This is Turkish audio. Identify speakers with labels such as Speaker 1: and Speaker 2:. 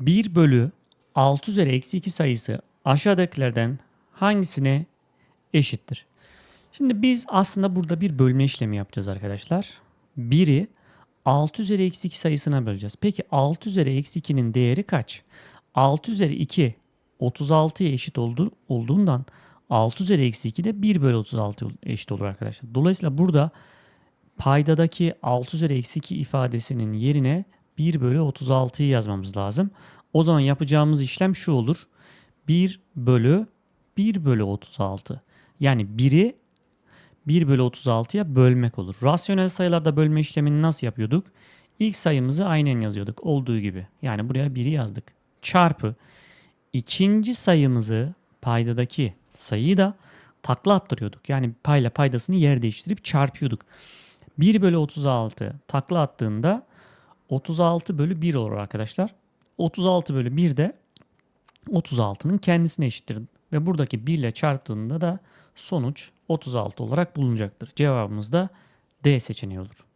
Speaker 1: 1 bölü 6 üzeri eksi 2 sayısı aşağıdakilerden hangisine eşittir? Şimdi biz aslında burada bir bölme işlemi yapacağız arkadaşlar. 1'i 6 üzeri eksi 2 sayısına böleceğiz. Peki 6 üzeri eksi 2'nin değeri kaç? 6 üzeri 2 36'ya eşit oldu, olduğundan 6 üzeri eksi 2 de 1 bölü 36 eşit olur arkadaşlar. Dolayısıyla burada paydadaki 6 üzeri eksi 2 ifadesinin yerine 1 bölü 36'yı yazmamız lazım. O zaman yapacağımız işlem şu olur. 1 bölü 1 bölü 36. Yani 1'i 1 bölü 36'ya bölmek olur. Rasyonel sayılarda bölme işlemini nasıl yapıyorduk? İlk sayımızı aynen yazıyorduk olduğu gibi. Yani buraya 1'i yazdık. Çarpı ikinci sayımızı paydadaki sayıyı da takla attırıyorduk. Yani payla paydasını yer değiştirip çarpıyorduk. 1 bölü 36 takla attığında 36 bölü 1 olur arkadaşlar. 36 bölü 1 de 36'nın kendisine eşittir. Ve buradaki 1 ile çarptığında da sonuç 36 olarak bulunacaktır. Cevabımız da D seçeneği olur.